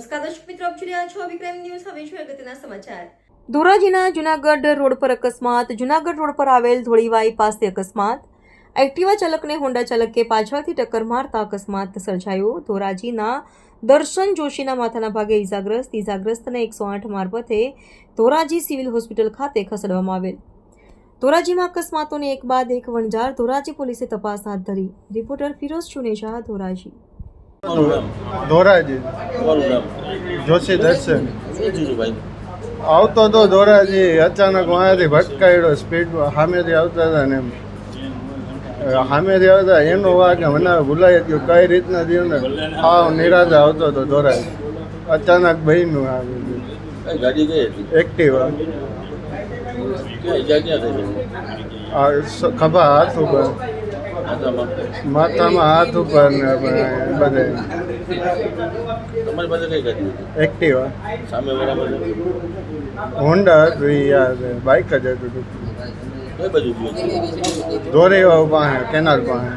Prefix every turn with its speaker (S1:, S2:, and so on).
S1: નમસ્કાર દર્શક મિત્રો, આપ જોઈ છો વિક્રમ ન્યૂઝ. હવે જોઈએ અગત્યના સમાચાર.
S2: ધોરાજીના જુનાગઢ રોડ પર અકસ્માત. જુનાગઢ રોડ પર આવેલ ધોળીવાઈ પાસે અકસ્માત. એક્ટિવા ચાલકને હોન્ડા ચાલકે પાછળથી ટક્કર મારતા અકસ્માત સર્જાયો. ધોરાજીના દર્શન જોશીના માથાના ભાગે ઈજાગ્રસ્ત. ઇજાગ્રસ્તને એકસો આઠ મારફતે ધોરાજી સિવિલ હોસ્પિટલ ખાતે ખસેડવામાં આવેલ. ધોરાજીમાં અકસ્માતોને એક બાદ એક વણઝાર ધોરાજી પોલીસે તપાસ હાથ ધરી. રિપોર્ટર ફિરોઝ ચુનેજા, ધોરાજી.
S3: ધોરાજી. જોશી દર્શન. આવતો તો ધોરાજી અચાનક વાંયાથી ભટકાયડો સ્પીડમાં સામેથી આવતા હતા ને એમ. સામેથી આવતા એનો વાગે મને ભૂલાઈ ગયું કઈ રીતના થયું ને? હાવ નિરાતે આવતો હતો ધોરાજી. અચાનક બહેનું આવી ગયું.
S4: ગાડી કઈ હતી?
S3: એક્ટિવા. આ ખભા હાથ ઉપર.
S4: માથામાં
S3: હાથ ઉપર બધે.
S4: તમારી પાસે કઈ ગાડી
S3: એક્ટિવા.
S4: સામે વાળા
S3: હોન્ડા હતું એ બાઇક જ હતું ધોરેવા પાસે કેનાલ પાસે.